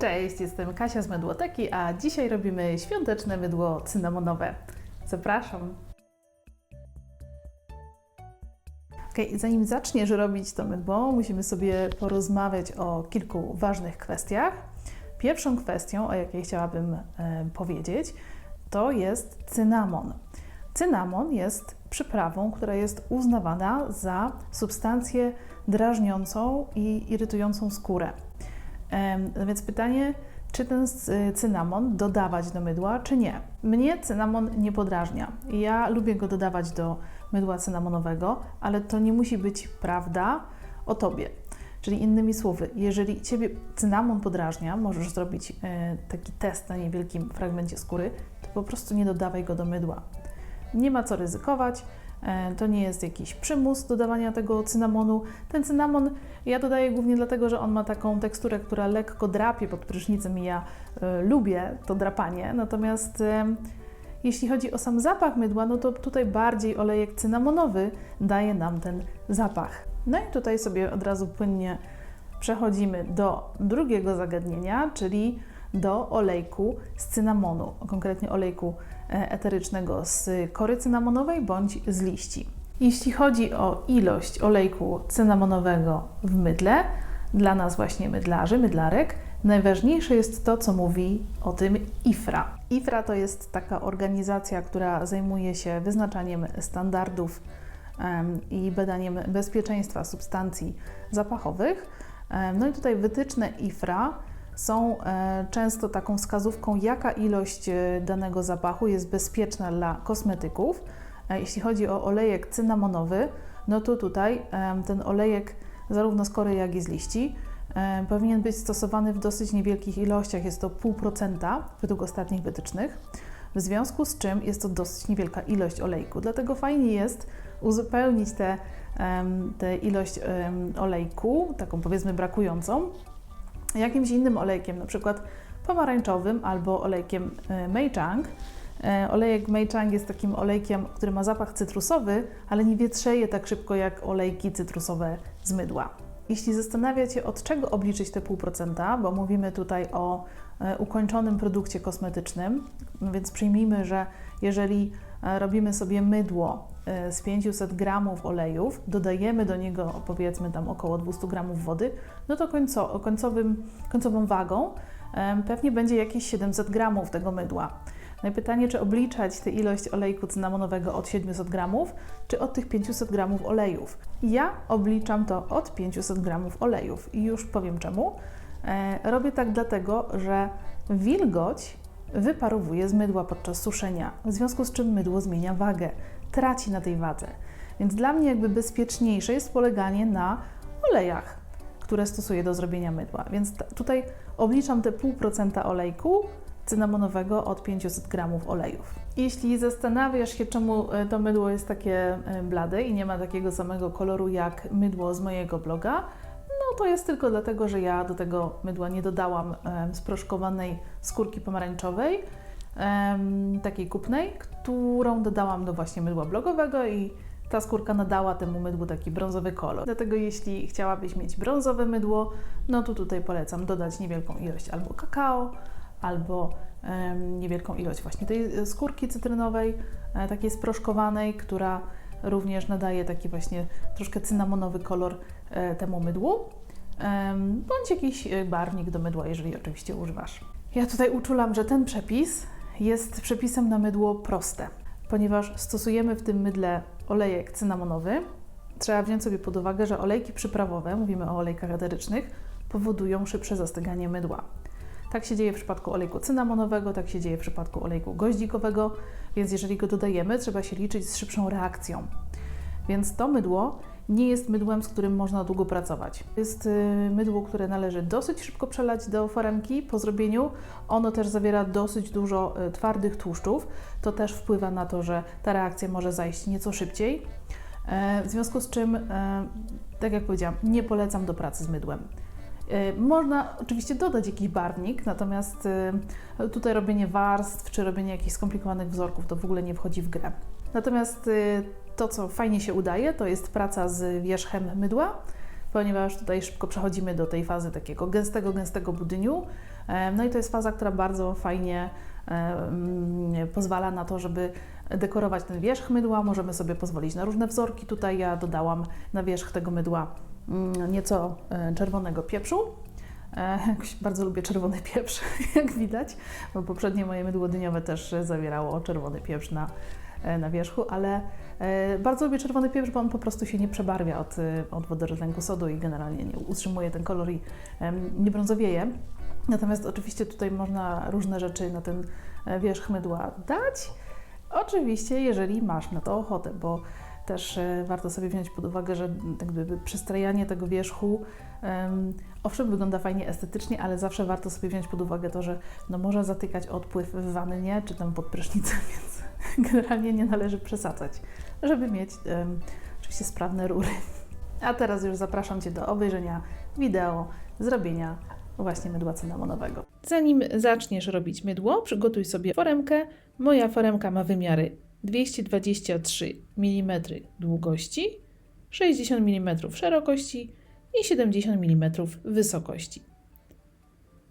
Cześć, jestem Kasia z Mydłoteki, a dzisiaj robimy świąteczne mydło cynamonowe. Zapraszam. Okay, zanim zaczniesz robić to mydło, musimy sobie porozmawiać o kilku ważnych kwestiach. Pierwszą kwestią, o jakiej chciałabym e, powiedzieć, to jest cynamon. Cynamon jest przyprawą, która jest uznawana za substancję drażniącą i irytującą skórę. No więc pytanie, czy ten cynamon dodawać do mydła, czy nie. Mnie cynamon nie podrażnia. Ja lubię go dodawać do mydła cynamonowego, ale to nie musi być prawda o tobie. Czyli innymi słowy, jeżeli ciebie cynamon podrażnia, możesz zrobić e, taki test na niewielkim fragmencie skóry, to po prostu nie dodawaj go do mydła. Nie ma co ryzykować. E, to nie jest jakiś przymus dodawania tego cynamonu. Ten cynamon ja dodaję głównie dlatego, że on ma taką teksturę, która lekko drapie pod prysznicem i ja y, lubię to drapanie. Natomiast y, jeśli chodzi o sam zapach mydła, no to tutaj bardziej olejek cynamonowy daje nam ten zapach. No i tutaj sobie od razu płynnie przechodzimy do drugiego zagadnienia, czyli do olejku z cynamonu, konkretnie olejku eterycznego z kory cynamonowej bądź z liści. Jeśli chodzi o ilość olejku cynamonowego w mydle, dla nas właśnie mydlarzy, mydlarek, najważniejsze jest to, co mówi o tym IFRA. IFRA to jest taka organizacja, która zajmuje się wyznaczaniem standardów i badaniem bezpieczeństwa substancji zapachowych. No i tutaj wytyczne IFRA są e, często taką wskazówką, jaka ilość e, danego zapachu jest bezpieczna dla kosmetyków. E, jeśli chodzi o olejek cynamonowy, no to tutaj ten olejek zarówno z kory, jak i z liści powinien być stosowany w dosyć niewielkich ilościach, jest to 0,5% według ostatnich wytycznych, w związku z czym jest to dosyć niewielka ilość olejku. Dlatego fajnie jest uzupełnić tę ilość olejku, taką powiedzmy brakującą, jakimś innym olejkiem, na przykład pomarańczowym albo olejkiem e, Meichang. E, olejek Meichang jest takim olejkiem, który ma zapach cytrusowy, ale nie wietrzeje tak szybko jak olejki cytrusowe z mydła. Jeśli zastanawiacie, od czego obliczyć te pół procenta, bo mówimy tutaj o e, ukończonym produkcie kosmetycznym, więc przyjmijmy, że jeżeli robimy sobie mydło z 500 gramów olejów, dodajemy do niego powiedzmy tam około 200 gramów wody, no to końco, końcowym, końcową wagą pewnie będzie jakieś 700 gramów tego mydła. No i pytanie, czy obliczać tę ilość olejku cynamonowego od 700 gramów, czy od tych 500 gramów olejów. Ja obliczam to od 500 gramów olejów i już powiem czemu. E, robię tak dlatego, że wilgoć wyparowuje z mydła podczas suszenia, w związku z czym mydło zmienia wagę, traci na tej wadze. Więc dla mnie jakby bezpieczniejsze jest poleganie na olejach, które stosuję do zrobienia mydła. Więc tutaj obliczam te 0,5% olejku cynamonowego od 500 gramów olejów. Jeśli zastanawiasz się, czemu e, to mydło jest takie e, blade i nie ma takiego samego koloru jak mydło z mojego bloga, no to jest tylko dlatego, że ja do tego mydła nie dodałam sproszkowanej skórki pomarańczowej, takiej kupnej, którą dodałam do właśnie mydła blogowego i ta skórka nadała temu mydłu taki brązowy kolor. Dlatego jeśli chciałabyś mieć brązowe mydło, no to tutaj polecam dodać niewielką ilość albo kakao, albo niewielką ilość właśnie tej skórki cytrynowej, e, takiej sproszkowanej, która również nadaje taki właśnie troszkę cynamonowy kolor e, temu mydłu, bądź jakiś e, barwnik do mydła, jeżeli oczywiście używasz. Ja tutaj uczulam, że ten przepis jest przepisem na mydło proste, ponieważ stosujemy w tym mydle olejek cynamonowy. Trzeba wziąć sobie pod uwagę, że olejki przyprawowe, mówimy o olejkach eterycznych, powodują szybsze zastyganie mydła. Tak się dzieje w przypadku olejku cynamonowego, tak się dzieje w przypadku olejku goździkowego, więc jeżeli go dodajemy, trzeba się liczyć z szybszą reakcją. Więc to mydło nie jest mydłem, z którym można długo pracować. Jest y, mydło, które należy dosyć szybko przelać do foremki po zrobieniu. Ono też zawiera dosyć dużo y, twardych tłuszczów. To też wpływa na to, że ta reakcja może zajść nieco szybciej. E, w związku z czym, e, tak jak powiedziałam, nie polecam do pracy z mydłem. E, można oczywiście dodać jakiś barwnik, natomiast tutaj robienie warstw czy robienie jakichś skomplikowanych wzorków to w ogóle nie wchodzi w grę. Natomiast to, co fajnie się udaje, to jest praca z wierzchem mydła, ponieważ tutaj szybko przechodzimy do tej fazy takiego gęstego, gęstego budyniu. E, No i to jest faza, która bardzo fajnie e, mm, pozwala na to, żeby dekorować ten wierzch mydła. Możemy sobie pozwolić na różne wzorki. Tutaj ja dodałam na wierzch tego mydła mm, nieco e, czerwonego pieprzu. Bardzo lubię czerwony pieprz, jak widać, bo poprzednie moje mydło dyniowe też zawierało czerwony pieprz na, na wierzchu, ale e, bardzo lubię czerwony pieprz, bo on po prostu się nie przebarwia od, e, od wodorotlenku sodu i generalnie nie utrzymuje ten kolor i nie brązowieje. Natomiast oczywiście tutaj można różne rzeczy na ten e, wierzch mydła dać. Oczywiście, jeżeli masz na to ochotę, bo też e, warto sobie wziąć pod uwagę, że tak gdyby przystrajanie tego wierzchu em, owszem wygląda fajnie estetycznie, ale zawsze warto sobie wziąć pod uwagę to, że no, może zatykać odpływ w wannie czy tam pod prysznicem, więc generalnie nie należy przesadzać, żeby mieć em, oczywiście sprawne rury. A teraz już zapraszam Cię do obejrzenia wideo zrobienia właśnie mydła cynamonowego. Zanim zaczniesz robić mydło, przygotuj sobie foremkę. Moja foremka ma wymiary 223 mm długości, 60 mm szerokości i 70 mm wysokości.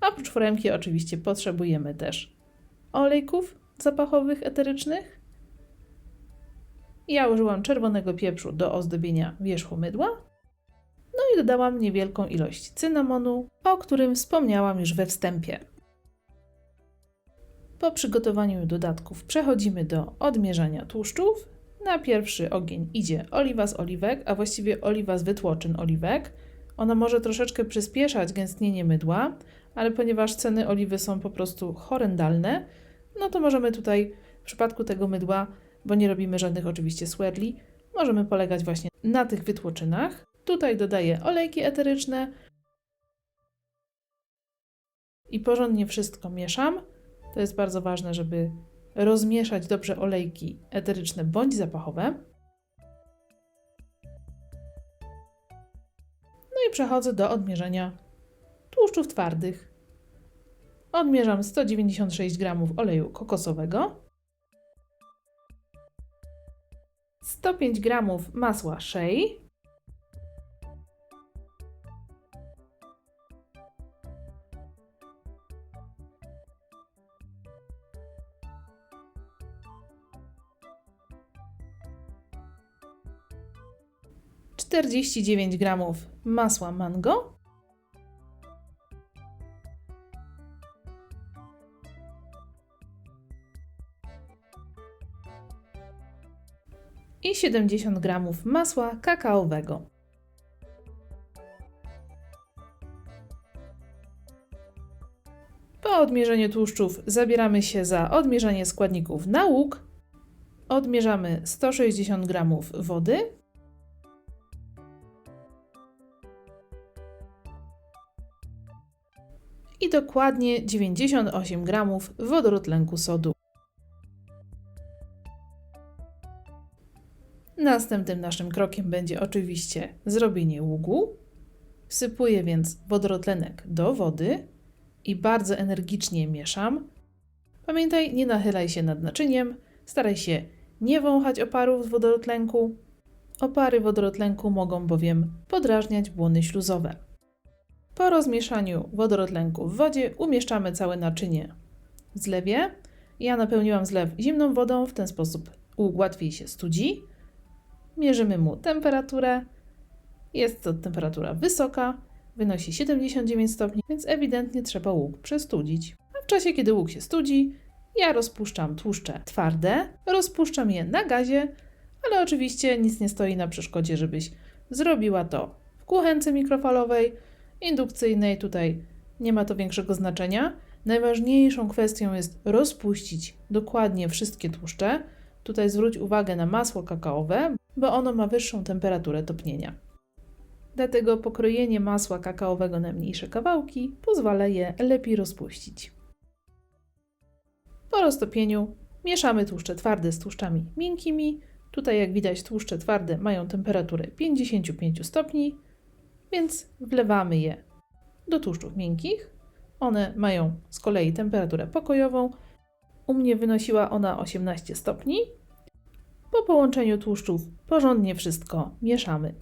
Oprócz foremki oczywiście potrzebujemy też olejków zapachowych eterycznych. Ja użyłam czerwonego pieprzu do ozdobienia wierzchu mydła. No i dodałam niewielką ilość cynamonu, o którym wspomniałam już we wstępie. Po przygotowaniu dodatków przechodzimy do odmierzania tłuszczów. Na pierwszy ogień idzie oliwa z oliwek, a właściwie oliwa z wytłoczyn oliwek. Ona może troszeczkę przyspieszać gęstnienie mydła, ale ponieważ ceny oliwy są po prostu horrendalne, no to możemy tutaj w przypadku tego mydła, bo nie robimy żadnych oczywiście swirli, możemy polegać właśnie na tych wytłoczynach. Tutaj dodaję olejki eteryczne i porządnie wszystko mieszam. To jest bardzo ważne, żeby rozmieszać dobrze olejki eteryczne bądź zapachowe. No i przechodzę do odmierzenia tłuszczów twardych. Odmierzam 196 g oleju kokosowego, 105 g masła czterdzieści dziewięć gramów masła mango, i 70 gramów masła kakaowego. Po odmierzeniu tłuszczów zabieramy się za odmierzanie składników na łuk. Odmierzamy 160 gramów wody, i dokładnie 98 gramów wodorotlenku sodu. Następnym naszym krokiem będzie oczywiście zrobienie ługu. Wsypuję więc wodorotlenek do wody i bardzo energicznie mieszam. Pamiętaj, nie nachylaj się nad naczyniem, staraj się nie wąchać oparów z wodorotlenku. Opary wodorotlenku mogą bowiem podrażniać błony śluzowe. Po rozmieszaniu wodorotlenku w wodzie umieszczamy całe naczynie w zlewie. Ja napełniłam zlew zimną wodą, w ten sposób łatwiej się studzi. Mierzymy mu temperaturę. Jest to temperatura wysoka, wynosi 79 stopni, więc ewidentnie trzeba łuk przestudzić. A w czasie, kiedy łuk się studzi, ja rozpuszczam tłuszcze twarde, rozpuszczam je na gazie, ale oczywiście nic nie stoi na przeszkodzie, żebyś zrobiła to w kuchence mikrofalowej, indukcyjnej. Tutaj nie ma to większego znaczenia. Najważniejszą kwestią jest rozpuścić dokładnie wszystkie tłuszcze. Tutaj zwróć uwagę na masło kakaowe, bo ono ma wyższą temperaturę topnienia. Dlatego pokrojenie masła kakaowego na mniejsze kawałki pozwala je lepiej rozpuścić. Po roztopieniu mieszamy tłuszcze twarde z tłuszczami miękkimi. Tutaj, jak widać, tłuszcze twarde mają temperaturę 55 stopni, więc wlewamy je do tłuszczów miękkich. One mają z kolei temperaturę pokojową. U mnie wynosiła ona 18 stopni. Po połączeniu tłuszczów porządnie wszystko mieszamy.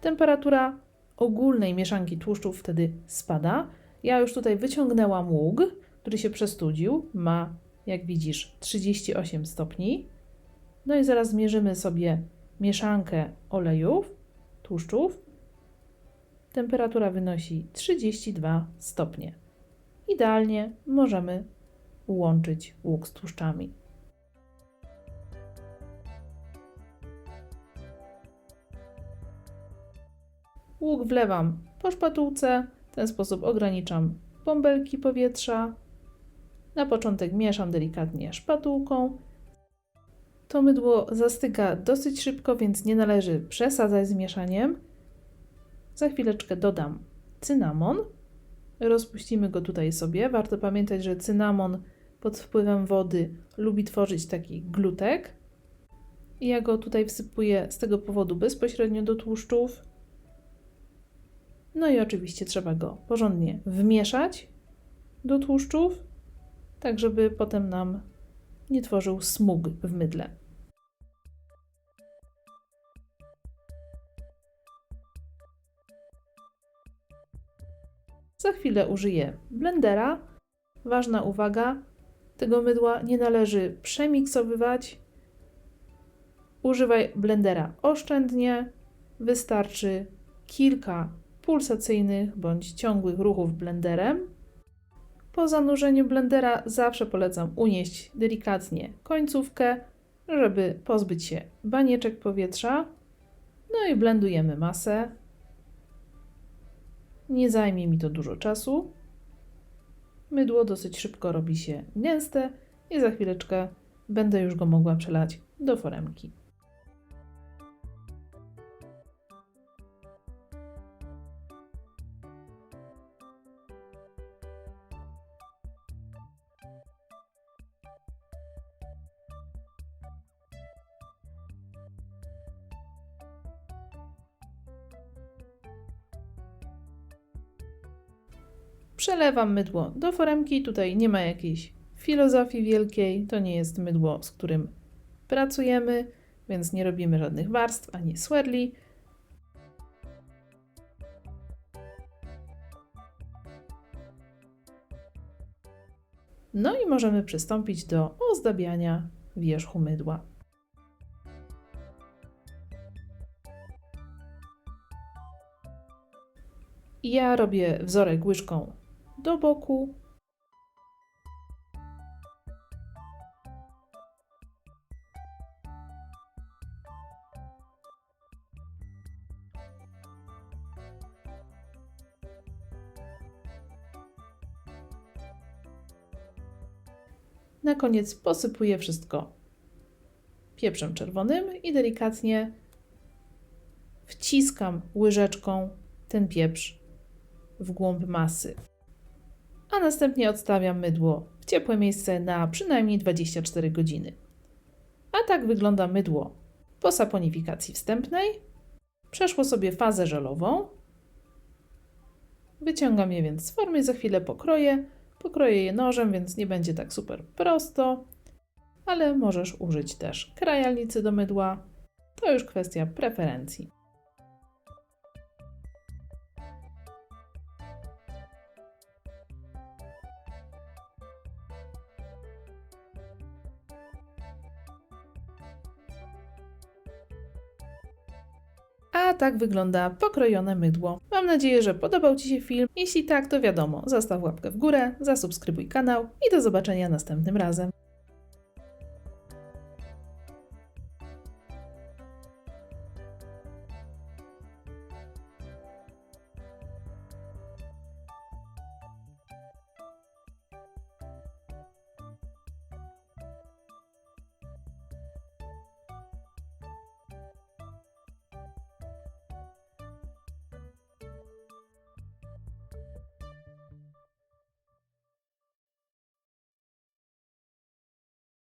Temperatura ogólnej mieszanki tłuszczów wtedy spada. Ja już tutaj wyciągnęłam łuk, który się przestudził. Ma, jak widzisz, 38 stopni. No i zaraz zmierzymy sobie mieszankę olejów, tłuszczów. Temperatura wynosi 32 stopnie. Idealnie możemy łączyć łuk z tłuszczami. Łuk wlewam po szpatułce, w ten sposób ograniczam bąbelki powietrza. Na początek mieszam delikatnie szpatułką. To mydło zastyga dosyć szybko, więc nie należy przesadzać z mieszaniem. Za chwileczkę dodam cynamon. Rozpuścimy go tutaj sobie. Warto pamiętać, że cynamon pod wpływem wody lubi tworzyć taki glutek. Ja go tutaj wsypuję z tego powodu bezpośrednio do tłuszczów. No i oczywiście trzeba go porządnie wmieszać do tłuszczów, tak żeby potem nam nie tworzył smug w mydle. Za chwilę użyję blendera. Ważna uwaga, tego mydła nie należy przemiksowywać. Używaj blendera oszczędnie. Wystarczy kilka pulsacyjnych bądź ciągłych ruchów blenderem. Po zanurzeniu blendera zawsze polecam unieść delikatnie końcówkę, żeby pozbyć się banieczek powietrza. No i blendujemy masę. Nie zajmie mi to dużo czasu. Mydło dosyć szybko robi się gęste i za chwileczkę będę już go mogła przelać do foremki. Przelewam mydło do foremki. Tutaj nie ma jakiejś filozofii wielkiej. To nie jest mydło, z którym pracujemy, więc nie robimy żadnych warstw ani swirli. No i możemy przystąpić do ozdabiania wierzchu mydła. Ja robię wzorek łyżką do boku. Na koniec posypuję wszystko pieprzem czerwonym i delikatnie wciskam łyżeczką ten pieprz w głąb masy. A następnie odstawiam mydło w ciepłe miejsce na przynajmniej 24 godziny. A tak wygląda mydło po saponifikacji wstępnej. Przeszło sobie fazę żelową. Wyciągam je więc z formy, za chwilę pokroję. Pokroję je nożem, więc nie będzie tak super prosto, ale możesz użyć też krajalnicy do mydła. To już kwestia preferencji. A tak wygląda pokrojone mydło. Mam nadzieję, że podobał Ci się film. Jeśli tak, to wiadomo, zostaw łapkę w górę, zasubskrybuj kanał i do zobaczenia następnym razem.